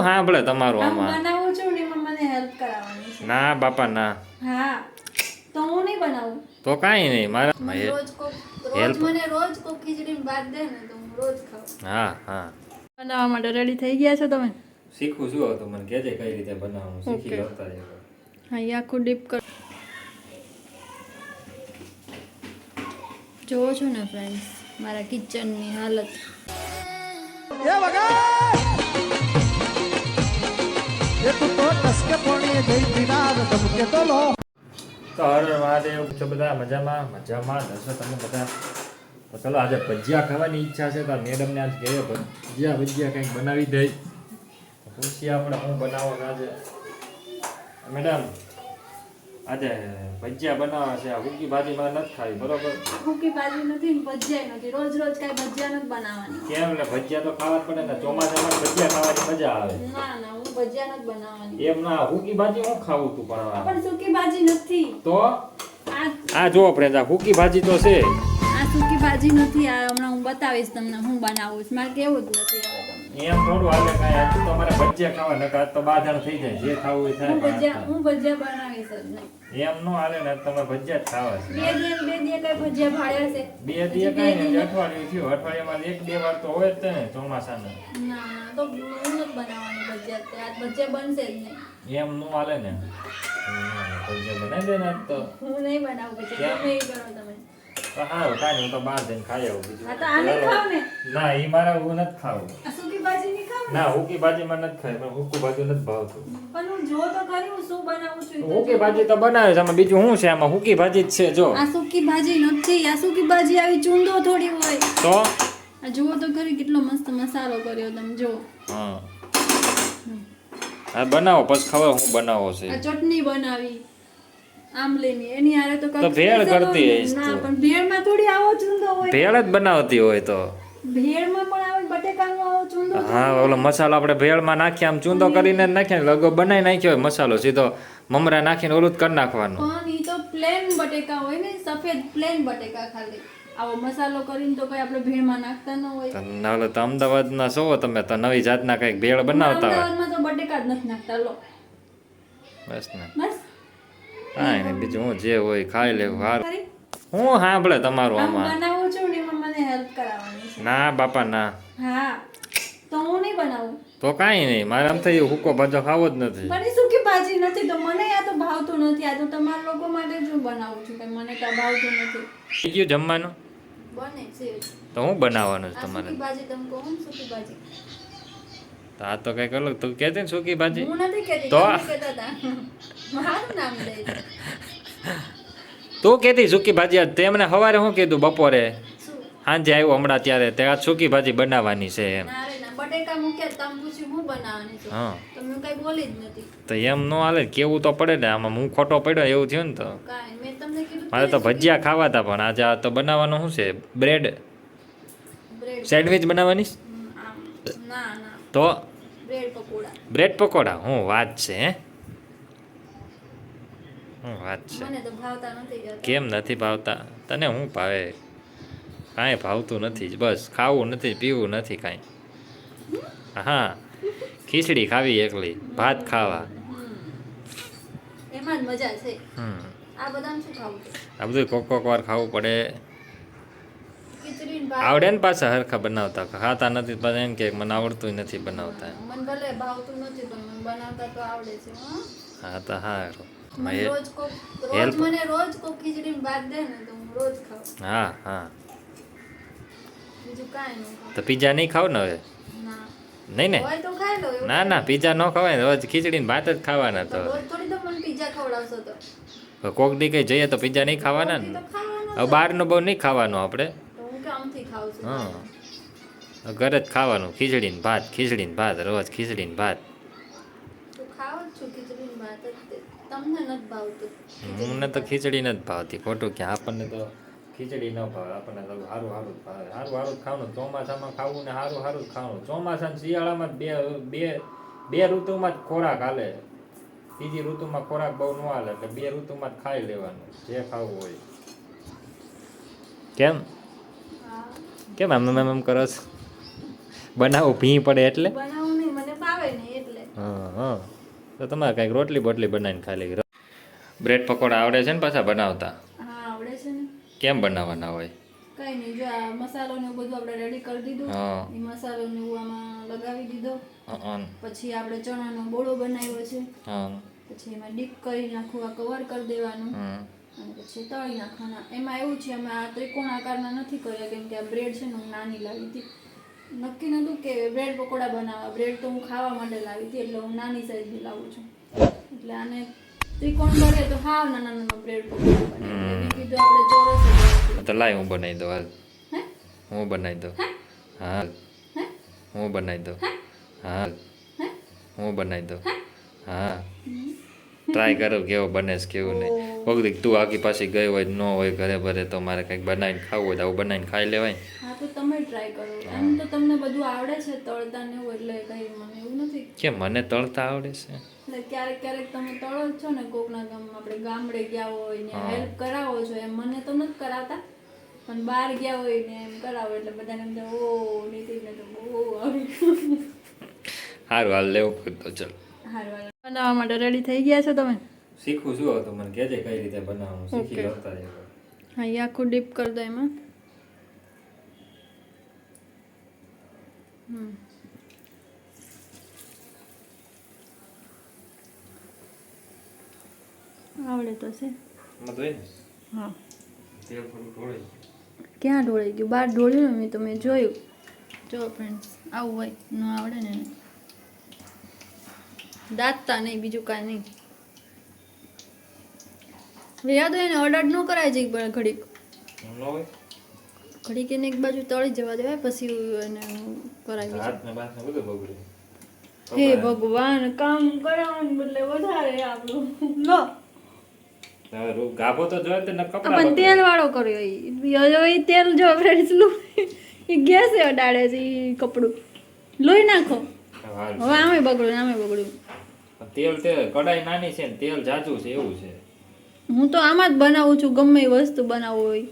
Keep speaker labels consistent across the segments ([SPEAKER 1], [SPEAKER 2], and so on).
[SPEAKER 1] હું સાંભળે તમારું આમાં
[SPEAKER 2] બનાવું છું ને એમાં મને હેલ્પ કરાવવાની છે.
[SPEAKER 1] ના બાપા ના.
[SPEAKER 2] હા. તો હું નહીં બનાવું?
[SPEAKER 1] તો કાંઈ નહીં મારા
[SPEAKER 2] રોજ કોક રોજ મને રોજ કોક ખીચડી ભાત દે ને તો હું રોજ ખાઉં.
[SPEAKER 1] હા હા.
[SPEAKER 2] બનાવવા માટે રેડી થઈ ગયા છો તમે?
[SPEAKER 1] શીખું શું તો મને કહેજે કઈ રીતે બનાવવાનું શીખી. લેતા જજો.
[SPEAKER 2] હા એ આખું ડીપ કર જોવો છો ને ફ્રેન્ડ્સ મારા કિચનની હાલત.
[SPEAKER 1] તો હર મહાદેવ બધા મજામાં? મજામાં હશો તમે બધા. તો ચલો, આજે ભજીયા ખાવાની ઈચ્છા છે, તો મેડમને આજ કહેજો ભજીયા ભજીયા કંઈક બનાવી દઈ પૂછીએ આપણે હું બનાવો આજે. મેડમ, આજે ભજીયા બનાવવા છે. આ હુકી ભાજી માં નથી ખાવી બરોબર?
[SPEAKER 2] ભૂકી ભાજી નથી ને ભજીયા નથી. રોજ રોજ કઈ ભજીયા નથી બનાવવાની.
[SPEAKER 1] કેમ એટલે ભજીયા તો ખાવા જ પડે ને ચોમાસામાં ભજીયા ખાવાની મજા આવે.
[SPEAKER 2] ના ના હું ભજીયા નથી બનાવવાની.
[SPEAKER 1] એમ ના હુકી ભાજી હું ખાવું તું પણ આ.
[SPEAKER 2] પણ સૂકી ભાજી નથી.
[SPEAKER 1] તો?
[SPEAKER 2] આ
[SPEAKER 1] આ જો પ્રેજા હુકી ભાજી તો છે.
[SPEAKER 2] આ સૂકી ભાજી નથી આ હમણાં હું બતાવીશ તમને હું બનાવું છું. મારે કેવું જ નથી તમને
[SPEAKER 1] એમ થોડું હાલે કાંઈ આ તો ભજીયા ખાવા નકા તો બાધણ થઈ જાય જે ખાવું એ
[SPEAKER 2] હું ભજીયા હું ભજીયા બનાવીશ જ નહીં.
[SPEAKER 1] એમ નો હાલે ને તમે ભજીયા જ ખાવા છે.
[SPEAKER 2] બે દિવસ બે દિવસ કઈ ભજીયા ભાડ્યા છે.
[SPEAKER 1] બે દિવસ
[SPEAKER 2] બે
[SPEAKER 1] નહીં અઠવાડિયું થયું અઠવાડિયામાં એક બે વાર તો હોય જ તે ને ચોમાસાના.
[SPEAKER 2] ના તો હું નથી બનાવવાની ભજીયા આજ ભજીયા બનશે જ નહીં.
[SPEAKER 1] એમ નો હાલે ને. ભજીયા બનાવી દે ને તો.
[SPEAKER 2] હું નહીં બનાવું ભજીયા? તમે કરો તમે.
[SPEAKER 1] સારું કાંઈ હું તો બહાર જઈને ખાઈ આવું બીજું.
[SPEAKER 2] ને?
[SPEAKER 1] એ મારા હું નથી ખાવું.
[SPEAKER 2] ભાજી ના?
[SPEAKER 1] હુકી ભાજીમાં નથી ખાય પણ હુકુ ભાજી નથી ભાવતું.
[SPEAKER 2] પણ હું જો તો ખરી હું શું બનાવું છું
[SPEAKER 1] હુકી ભાજી તો બનાવે છે બીજું શું છે આમાં? હુકી ભાજી જ છે જો.
[SPEAKER 2] આ સૂકી ભાજી નથી આ સૂકી ભાજી આવી ચૂંદો થોડી હોય.
[SPEAKER 1] તો?
[SPEAKER 2] આ જુઓ તો ખરી કેટલો મસ્ત મસાલો કર્યો તમે જો
[SPEAKER 1] હા. બનાવો પછી ખબર હું બનાવો છે.
[SPEAKER 2] આ ચટણી બનાવી. આમલીની એની હારે તો
[SPEAKER 1] તો ભેળ કરતી હોય
[SPEAKER 2] ના. પણ ભેળમાં થોડી આવો ચૂંદો હોય.
[SPEAKER 1] ભેળ જ બનાવતી હોય તો.
[SPEAKER 2] ભેળમાં પણ આવે બટેકાનો આવો ચૂંદો
[SPEAKER 1] હા ઓલો મસાલો આપણે ભેળમાં નાખીએ આમ ચૂંદો કરીને નાખીએ ને લગો બનાવી નાખ્યો હોય મસાલો સીધો મમરા નાખીને ઓલું જ કરી નાખવાનું.
[SPEAKER 2] પણ ઈ તો પ્લેન બટેકા હોય ને સફેદ પ્લેન બટેકા ખાલી. આવો મસાલો કરીને તો કઈ આપણે ભેળમાં નાખતા ન હોય.
[SPEAKER 1] ના ઓલો તો અમદાવાદના છો તમે તો નવી જાતના કંઈક ભેળ બનાવતા હોય.
[SPEAKER 2] અમદાવાદમાં તો બટેકા જ નથી નાખતા લો.
[SPEAKER 1] બસ ને.
[SPEAKER 2] બસ.
[SPEAKER 1] કાંઈ નહીં બીજું હું જે હોય ખાઈ લેવું સારું
[SPEAKER 2] હું
[SPEAKER 1] હું સાંભળે તમારું
[SPEAKER 2] આમાં બનાવું છું ને મને હેલ્પ કરાવવાની છે.
[SPEAKER 1] ના બાપા ના.
[SPEAKER 2] હા તો હું નહીં બનાવું.
[SPEAKER 1] તો કાંઈ નહીં મારે આમ થઈ હુકો ભાજો ખાવો જ નથી.
[SPEAKER 2] મને સુકી ભાજી નથી તો મને આ તો ભાવતું નથી આ તો તમારા લોકો માટે જ હું બનાવું છું કે મને તો ભાવતું નથી.
[SPEAKER 1] થઈ ગયું જમવાનું?
[SPEAKER 2] બને છે.
[SPEAKER 1] તો હું બનાવવાનું છે તમારે.
[SPEAKER 2] સુકી ભાજી તમ કહો સુકી ભાજી.
[SPEAKER 1] તો આ તો કંઈક અલગ. તું કહેતી ને સુકી ભાજી? તો? તું કહેતી સુકી ભાજી તેમને સવારે શું કીધું? બપોરે? સાંજે આવ્યો હમણાં ત્યારે. તે આ સુકી ભાજી બનાવવાની છે એમ.
[SPEAKER 2] તો
[SPEAKER 1] એમ ન હાલે કેવું તો પડે ને? આમાં હું ખોટો પડ્યો એવું થયું ને તો. મારે તો ભજીયા ખાવા હતા પણ આજે આ તો બનાવવાનું શું છે? બ્રેડ? સેન્ડવિચ બનાવવાની? તો
[SPEAKER 2] બ્રેડ પકોડા
[SPEAKER 1] બ્રેડ પકોડા હું વાત છે હે? હું વાત છે.
[SPEAKER 2] મને તો ભાવતા નથી
[SPEAKER 1] કેમ નથી ભાવતા? તને હું ભાવે? કાંઈ ભાવતું નથી જ બસ ખાવું નથી પીવું નથી કાંઈ. હા ખીચડી ખાવી એકલી ભાત ખાવા.
[SPEAKER 2] એમાં જ મજા છે.
[SPEAKER 1] હમ.
[SPEAKER 2] આ બધામાં શું ખાવું
[SPEAKER 1] આ બધું કોક કોક વાર ખાવું પડે. આવડે ને પાછા હરખા બનાવતા ખાતા નથી પણ એમ કે મને આવડતું નથી બનાવતા
[SPEAKER 2] મને ભલે ભાવતું નથી પણ મને બનાવતા તો આવડે છે હા.
[SPEAKER 1] તો હારું.
[SPEAKER 2] રોજ કોક રોજ મને રોજ કોક ખીચડી ભાત દે ને તો હું રોજ ખાઉં.
[SPEAKER 1] હા હા.
[SPEAKER 2] બીજું કાંઈ નહીં
[SPEAKER 1] તો પીઝા નહીં ખાવ ને હવે? નહીં ને?
[SPEAKER 2] હોય તો ખાઈ લો
[SPEAKER 1] ના ના પીઝા ન ખવાય ને રોજ ખીચડી ને ભાત જ ખાવાના તો
[SPEAKER 2] રોજ થોડી તો મને પીઝા ખવડાવશો તો.
[SPEAKER 1] હવે કોક દી કઈ જઈએ તો પીઝા નહીં ખાવાના ને? હવે બહારનું બહુ નહીં ખાવાનું આપણે.
[SPEAKER 2] હું.
[SPEAKER 1] ઘરે જ ખાવાનું. ખીચડી ને ભાત ખીચડી ને ભાત. રોજ ખીચડી ને ભાત. મને તો ખીચડી નથી ભાવતી. ખોટું કે આપણને તો ખીચડી ન ભાવે. આપણને તો સારું સારું જ ભાવે. સારું સારું જ ખાવાનું. ચોમાસામાં ખાવું ને સારું સારું જ ખાવાનું. ચોમાસા ને શિયાળામાં જ બે બે બે ઋતુમાં જ ખોરાક હાલે. બીજી ઋતુમાં ખોરાક બહુ ન હાલે. એટલે બે ઋતુમાં જ ખાઈ લેવાનું. જે ખાવું હોય. કેમ? કેમ આમ એમ એમ કરો છો બનાવું ભી પડે એટલે?
[SPEAKER 2] બનાવું નહીં મને ભાવે નહીં એટલે.
[SPEAKER 1] હા તો તમારે કંઈક રોટલી બોટલી બનાવીને ખાલી બ્રેડ પકોડા આવડે છે ને પાછા બનાવતા?
[SPEAKER 2] હા આવડે છે ને.
[SPEAKER 1] કેમ બનાવવાના હોય?
[SPEAKER 2] કઈ નહીં જો આ મસાલો ને બધું આપણે રેડી કરી દીધું. એ મસાલો ને આમાં લગાવી દીધો. પછી આપણે ચણાનો બોળો બનાવ્યો છે. પછી એમાં ડીપ કરી નાખવું આ કવર કરી દેવાનું. અને પછી તળી નાખવાના એમાં એવું છે અમે આ ત્રિકોણ આકારના નથી કર્યા કેમ કે આ બ્રેડ છે ને હું નાની લાવી હતી. નક્કી નહોતું કે બ્રેડ પકોડા બનાવવા. બ્રેડ તો હું ખાવા માટે લાવી હતી એટલે હું નાની સાઈઝની લાવું છું. એટલે આને ત્રિકોણ કરે તો હાવ નાના નાના બ્રેડ પકોડા બને. એટલે કીધું આપણે ચોરસ
[SPEAKER 1] તો લાય હું બનાવી દઉં હાલ.
[SPEAKER 2] હે?
[SPEAKER 1] હું બનાવી દઉં. હાલ.
[SPEAKER 2] હે?
[SPEAKER 1] હું બનાવી દઉં. હાલ.
[SPEAKER 2] હે?
[SPEAKER 1] હું બનાવી દઉં. હા. ટ્રાય કરું કેવો બને છે કેવું નહીં. કોઈક તું આખી પાછી ગઈ હોય ન હોય ઘરે ભરે તો મારે કંઈક બનાવીને ખાવું હોય તો આવું બનાવીને ખાઈ લેવાય.
[SPEAKER 2] હા તો તમે ટ્રાય કરો. એમ તો તમને બધું આવડે છે તળતા ને એવું એટલે કઈ મને એવું નથી.
[SPEAKER 1] કે મને તળતા આવડે છે?
[SPEAKER 2] એટલે ક્યારેક ક્યારેક તમે તળો છો ને કોકના ગામ આપણે ગામડે ગયા હોય ને હેલ્પ કરાવો છો એમ મને તો નથી કરાવતા. પણ બહાર ગયા હોય ને એમ કરાવો એટલે બધાને એમ ઓ નીતિને તો બહુ આવી
[SPEAKER 1] સારું હાલ લેવું તો ચલ.
[SPEAKER 2] બનાવવા માટે રેડી થઈ ગયા છો તમે?
[SPEAKER 1] શીખવું શું તો મને કહેજે કઈ રીતે બનાવવાનું શીખી લેતા
[SPEAKER 2] હા એ આખું ડીપ કરી દો એમાં. આવડે તો છે. હા. ક્યાં ઢોળાઈ ગયું? બહાર ઢોળ્યું ને મેં તો મેં જોયું. જો ફ્રેન્ડ્સ આવું હોય ન આવડે ને. દાંતતા નહીં બીજું કાંઈ નહીં. યાદ હોય ને અડાડ ન કરાય છે ઘડીક. ઘડીક એને એક બાજુ તળી જવા દેવાય પછી એને કરાવી છે
[SPEAKER 1] હાથ ને બાથ ને બધું બગડે.
[SPEAKER 2] હે ભગવાન કામ કરાવવાનું બદલે વધારે આપણું. લો.
[SPEAKER 1] ગાભો તો જોઈએ તે ન કપડા
[SPEAKER 2] પણ તેલ વાળો કર્યો ઈ. ઈ તેલ જો ફ્રેન્ડ્સ એ ગેસે અડાડે છે ઈ કપડું. લોહી નાખો. હવે આમે બગડ્યું આમે બગડ્યું.
[SPEAKER 1] તેલ તે કડાઈ નાની છે ને તેલ જાજુ છે એવું છે.
[SPEAKER 2] હું તો આમાં જ બનાવું છું ગમે વસ્તુ બનાવવું હોય.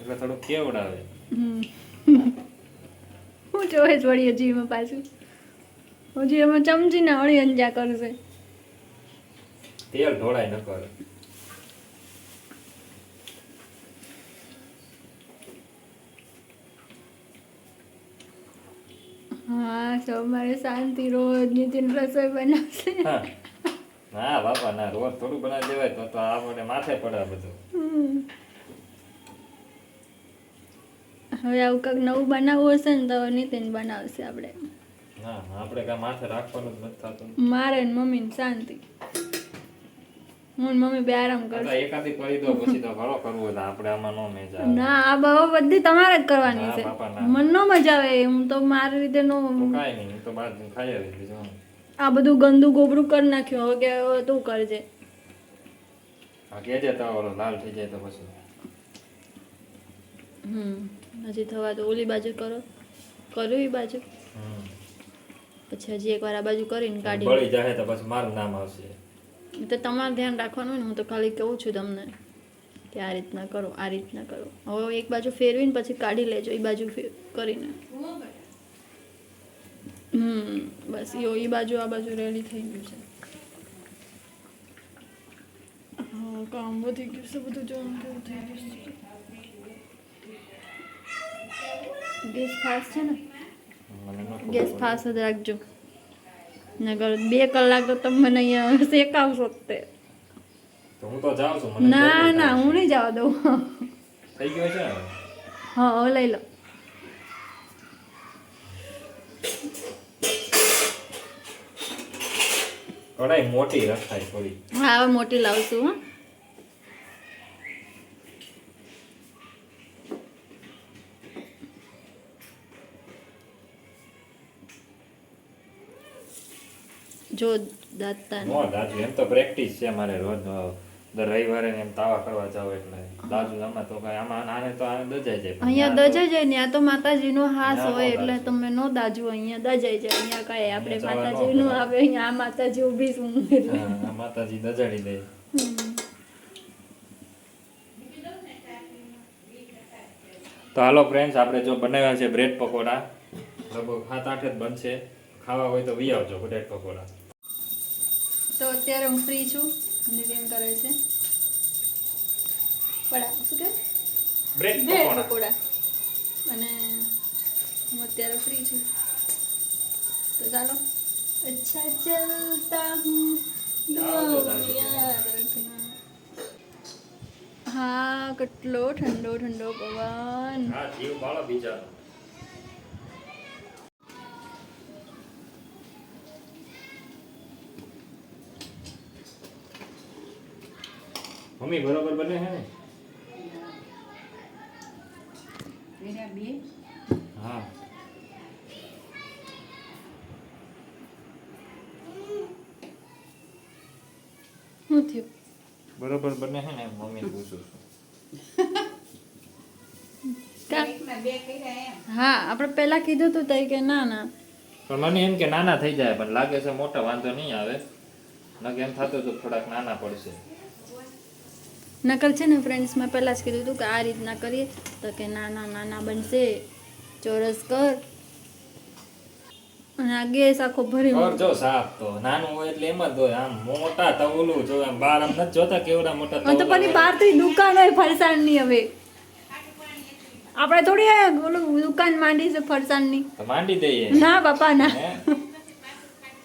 [SPEAKER 1] એટલે થોડું કેવડાવે.
[SPEAKER 2] હું જ વળી હજી એમાં પાછું. હજી એમાં ચમચીને વળી અંજા કરશે.
[SPEAKER 1] તેલ ઢોળાય ન કરે.
[SPEAKER 2] હા સોમવારે મારે શાંતિ રોજ નીતિન રસોઈ બનાવશે.
[SPEAKER 1] હા. ના બાપા ના રોજ થોડું બનાવી દેવાય તો તો આપણે માથે પડે બધું.
[SPEAKER 2] હવે આવું કંઈક નવું બનાવવું હશે ને તો નીતિન બનાવશે આપણે.
[SPEAKER 1] ના આપણે કાંઈ માથે રાખવાનું જ નથી થતું.
[SPEAKER 2] મારે ને મમ્મીને શાંતિ. હું મમ્મી બે આરામ કરશે.
[SPEAKER 1] એકાદી કરી દો પછી તો ઘણો કરવું હોય આપણે આમાં નો મેજ આવે.
[SPEAKER 2] ના આ બાબા બધી તમારે જ કરવાની છે. મન નો મજા આવે હું તો મારી રીતે નો
[SPEAKER 1] કાઈ નહીં તો બહાર ખાઈ આવી બીજું
[SPEAKER 2] આ બધું ગંદુ ગોબરું કરી નાખ્યું હવે કે તું કરજે.
[SPEAKER 1] આ કહેજે તો ઓલો લાલ થઈ જાય તો પછી.
[SPEAKER 2] હમ હજી થવા તો ઓલી બાજુ કરો. કર્યું એ બાજુ? પછી હજી એકવાર આ બાજુ કરીને કાઢી
[SPEAKER 1] બળી જાય તો પછી મારું નામ આવશે.
[SPEAKER 2] એ તો તમારે ધ્યાન રાખવાનું હોય ને હું તો ખાલી કહું છું તમને કે આ રીતના કરો આ રીતના કરો. હવે એક બાજુ ફેરવીને પછી કાઢી લેજો એ બાજુ ફેર કરીને. હમ બસ યો એ બાજુ આ બાજુ રેડી થઈ ગયું છે. હા કામ વધી ગયું છે બધું જોવાનું કેવું થઈ ગયું છે. ગેસ ફાસ્ટ છે ને?
[SPEAKER 1] મને ન ખબર
[SPEAKER 2] ગેસ ફાસ્ટ જ રાખજો. નગર બે કલાક તો તમે મને અહીંયા શેકાવશો તે.
[SPEAKER 1] હું તો જાઉં છું
[SPEAKER 2] ના ના હું નહીં જવા દઉં.
[SPEAKER 1] થઈ ગયો છે
[SPEAKER 2] હા હવે લઈ લો.
[SPEAKER 1] કઢાઈ મોટી રખાય થોડી.
[SPEAKER 2] હા હવે મોટી લાવશું હા. જો દાંતતા
[SPEAKER 1] નો દાજુ એમ તો પ્રેક્ટિસ છે મારે રોજ દર રવિવારે એમ તાવા કરવા જાવ એટલે. દાજુ આમાં તો કઈ આમાં આને તો આને દજાઈ જાય
[SPEAKER 2] અહીંયા દજાઈ જાય ને આ તો માતાજીનો હાસ હોય એટલે તમે નો દાજુ અહીંયા દજાઈ જાય અહીંયા કઈ આપણે માતાજીનું આવે અહીંયા આ માતાજી ઊભી છું એટલે.
[SPEAKER 1] માતાજી દજાડી દે. તો હાલો ફ્રેન્ડ્સ આપણે જો બનાવ્યા છે બ્રેડ પકોડા. લગભગ સાત આઠ જ બનશે. ખાવા હોય તો વી આવજો બ્રેડ પકોડા.
[SPEAKER 2] તો અત્યારે હું ફ્રી છું. નિતિન કરે છે. પડા શું કે?
[SPEAKER 1] બ્રેડ પકોડા.
[SPEAKER 2] અને હું અત્યારે ફ્રી છું. તો ચાલો. અચ્છા ચલતા હું હા કેટલો ઠંડો ઠંડો પવન.
[SPEAKER 1] હા જીવ બાળો બીજા મમ્મી બરોબર બને છે ને? હા.
[SPEAKER 2] શું થયું?
[SPEAKER 1] બરોબર બને છે ને મમ્મી પૂછું છું.
[SPEAKER 2] હા આપણે પહેલા કીધું હતું તઈ કે ના ના.
[SPEAKER 1] પણ મને એમ કે નાના થઈ જાય પણ લાગે છે મોટા વાંધો નહીં આવે. નકે એમ થતું હતું થોડાક નાના પડશે.
[SPEAKER 2] નકલ છે ને ફ્રેન્ડ્સ મેં પહેલાં જ કીધું હતું કે આ રીતના કરીએ તો કે નાના નાના બનશે ચોરસ કર. અને આ ગેસ આખો ભરી
[SPEAKER 1] કર જો સાફ તો. નાનું હોય એટલે એમ જ હોય. આમ મોટા તવલું જો આમ બાર આમ નથી જોતા કેવડા મોટા
[SPEAKER 2] તવલું તો પછી
[SPEAKER 1] હોય.
[SPEAKER 2] બહારથી દુકાન હોય ફરસાણની હવે. આપણે થોડી ઓલું દુકાન માંડી છે ફરસાણની.
[SPEAKER 1] ની માંડી દઈએ.
[SPEAKER 2] ના બાપા ના?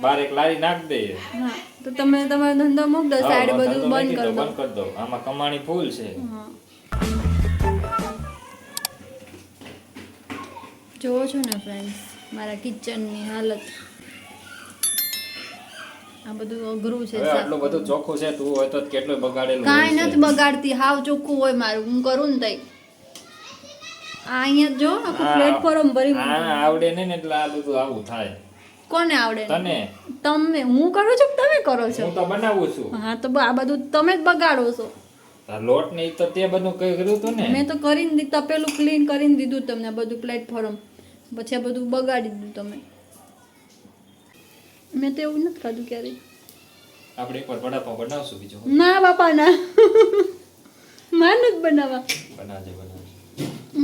[SPEAKER 1] બાર એક લારી નાખ દઈએ.
[SPEAKER 2] હા તો તમે તમારો ધંધો મૂક દો સાઈડ બધું બંધ કરી દો.
[SPEAKER 1] બંધ કરી દો. આમાં કમાણી ફૂલ છે.
[SPEAKER 2] જોવો છો ને ફ્રેન્ડ્સ મારા કિચનની હાલત. આ બધું અઘરું છે.
[SPEAKER 1] આટલું બધું ચોખ્ખું છે તું હોય તો કેટલું બગાડેલું
[SPEAKER 2] કાંઈ નથી બગાડતી હાવ ચોખ્ખું હોય મારું હું કરું ને તઈ. આ અહીંયા જો આખું પ્લેટફોર્મ ભરી
[SPEAKER 1] આવડે નહીં ને એટલે આ બધું આવું થાય.
[SPEAKER 2] કોને આવડે
[SPEAKER 1] તને?
[SPEAKER 2] તમે હું કરું છું તમે કરો છો?
[SPEAKER 1] હું તો બનાવું છું.
[SPEAKER 2] હા તો આ બધું તમે જ બગાડો છો.
[SPEAKER 1] લોટ ને તો તે બધું કઈ કર્યું હતું ને?
[SPEAKER 2] મેં તો કરીને દીધું તપેલું ક્લીન કરીને દીધું તમને બધું પ્લેટફોર્મ પછી આ બધું બગાડી દીધું તમે. મેં તો એવું નથી ખાધું ક્યારેય.
[SPEAKER 1] આપણે એકવાર વડાપાવ બનાવશું બીજો.
[SPEAKER 2] ના બાપા ના. માનું જ બનાવવા.
[SPEAKER 1] બનાવજે બનાવજે.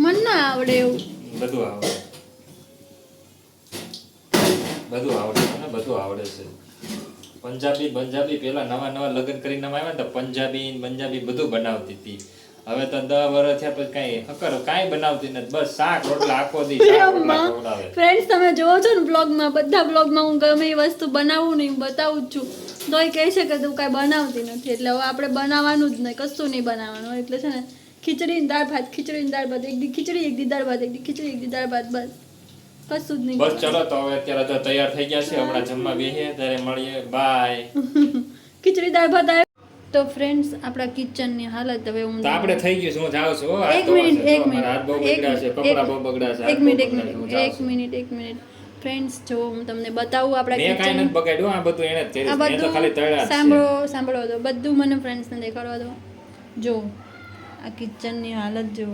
[SPEAKER 2] મને ના આવડે એવું.
[SPEAKER 1] બધું આવડે. બધું આવડે મને બધું આવડે છે. પંજાબી પંજાબી પેલા નવા નવા લગ્ન કરીને આવ્યા ને તો પંજાબી પંજાબી બધું બનાવતી હતી. હવે તો દસ વર્ષ થયા પછી કઈ હકર કાંઈ બનાવતી નથી. બસ શાક રોટલા આખો દી
[SPEAKER 2] ફ્રેન્ડ્સ તમે જોવો છો ને બ્લોગમાં બધા બ્લોગમાં હું ગમે એ વસ્તુ બનાવું નહીં બતાવું જ છું. તોય કહે છે કે તું કાંઈ બનાવતી નથી. એટલે હવે આપણે બનાવવાનું જ નહીં કશું નહીં બનાવવાનું. એટલે છે ને ખીચડી ને દાળ ભાત ખીચડી ને દાળ ભાત એક દી ખીચડી એક દી દાળ ભાત એક દી ખીચડી એક દી દાળ ભાત બસ. કશું જ નહીં
[SPEAKER 1] બસ ચલો તો હવે અત્યારે તો તૈયાર થઈ ગયા છે હમણાં જમવા બેસીએ ત્યારે મળીએ. બાય
[SPEAKER 2] ખીચડી દાળ ભાત આવે તો ફ્રેન્ડ્સ આપણા કિચનની હાલત હવે હું
[SPEAKER 1] આપણે થઈ ગયું છે હું જાઉં છું
[SPEAKER 2] એક મિનિટ એક
[SPEAKER 1] જો, હાથ બહુ
[SPEAKER 2] મિનિટ
[SPEAKER 1] બગડ્યા છે કપડા બહુ બગડ્યા છે
[SPEAKER 2] એક મિનિટ એક મિનિટ એક મિનિટ એક મિનિટ. ફ્રેન્ડ્સ જો હું તમને બતાવું આપણા
[SPEAKER 1] મેં કાઈ નથી બગાડ્યું આ બધું એને જ કર્યું. મેં તો ખાલી તળ્યા છે.
[SPEAKER 2] સાંભળો સાંભળો તો બધું મને ફ્રેન્ડ્સને દેખાડવા દો. જો આ કિચનની હાલત જો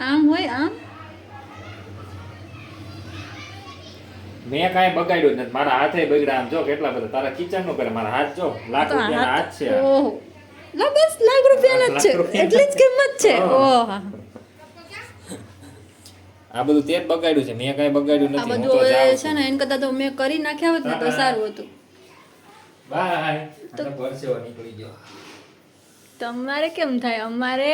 [SPEAKER 2] આમ હોય આમ?
[SPEAKER 1] મેં કાંઈ બગાડ્યું નથી. મારા હાથે બગડ્યા આમ જો કેટલા બધા. તારા કિચનનું કરે મારા હાથ જો. લાખ રૂપિયાના હાથ? છે.
[SPEAKER 2] લા બસ લાખ રૂપિયાના જ છે. એટલી જ કિંમત છે.
[SPEAKER 1] આ બધું તે જ બગાડ્યું છે. મેં કાંઈ બગાડ્યું નથી. આ
[SPEAKER 2] બધું હવે છે. ને એન કરતા તો મેં કરી નાખ્યા હોત ને તો સારું હતું.
[SPEAKER 1] બાય. તો પરસેવો નીકળી ગયો.
[SPEAKER 2] તમારે કેમ થાય? અમારે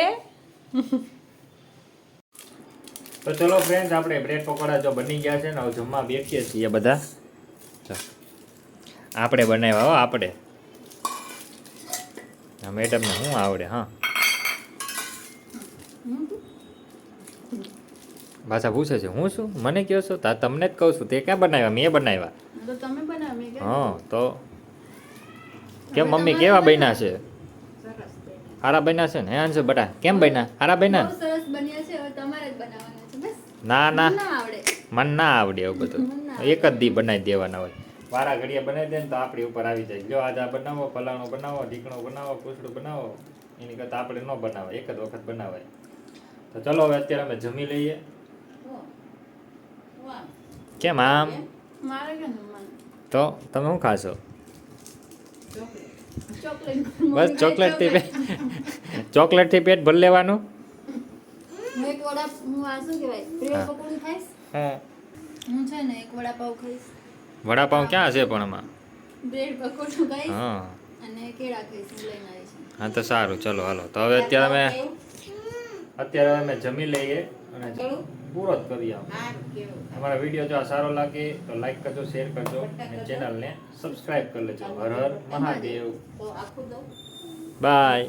[SPEAKER 1] તો ચલો ફ્રેન્ડ આપણે બ્રેડ પકોડા જો બની ગયા છે ને હવે જમવા બેઠીએ છીએ બધા. આપણે બનાવ્યા હો આપણે. મેડમને શું આવડે હા? પાછા પૂછે છે હું શું? મને કહો છો? તા તમને જ કહું છું તે ક્યાં બનાવ્યા? મેં બનાવ્યા. હા તો કેમ મમ્મી કેવા બન્યા છે? હારા બન્યા છે ને? હે આન્સર બટા કેમ બન્યા? હારા બન્યા
[SPEAKER 2] છે હવે તમારે જ બનાવવાના છે બસ?
[SPEAKER 1] ના ના.
[SPEAKER 2] આવડે.
[SPEAKER 1] મને ના આવડે એવું બધું. એક જ દી બનાવી દેવાના હોય. વારા ઘડિયા બનાવી દે ને તો આપણી ઉપર આવી જાય. જો આજે બનાવો ફલાણો બનાવો ઢીકણો બનાવો પૂછડું બનાવો. એની કરતાં આપણે ન બનાવે એક જ વખત બનાવાય. તો ચલો હવે અત્યારે અમે જમી લઈએ. કેમ આમ? તો તમે શું ખાશો?
[SPEAKER 2] ચોકલેટ.
[SPEAKER 1] બસ ચોકલેટથી પેટ ચોકલેટથી પેટ ભરી લેવાનું.
[SPEAKER 2] વડા હું આ શું કહેવાય?
[SPEAKER 1] પ્રિય.
[SPEAKER 2] પકોડી ખાઈશ.
[SPEAKER 1] હા.
[SPEAKER 2] હું છે ને એક વડાપાવ ખાઈશ.
[SPEAKER 1] વડાપાઉં ક્યાં છે પણ આમાં?
[SPEAKER 2] બ્રેડ પકોડું ખાઈશ
[SPEAKER 1] હા.
[SPEAKER 2] અને કેળા ખાઈશ હું લઈને આવીશ
[SPEAKER 1] હા તો સારું. ચલો હાલો. તો હવે અત્યારે અમે અત્યારે અમે જમી લઈએ અને પૂરો જ કરી આવો. અમારા વીડિયો જો આ સારો લાગે તો લાઈક કરજો શેર કરજો અને ચેનલને સબસ્ક્રાઇબ કરી લેજો. હર હર મહાદેવ. બાય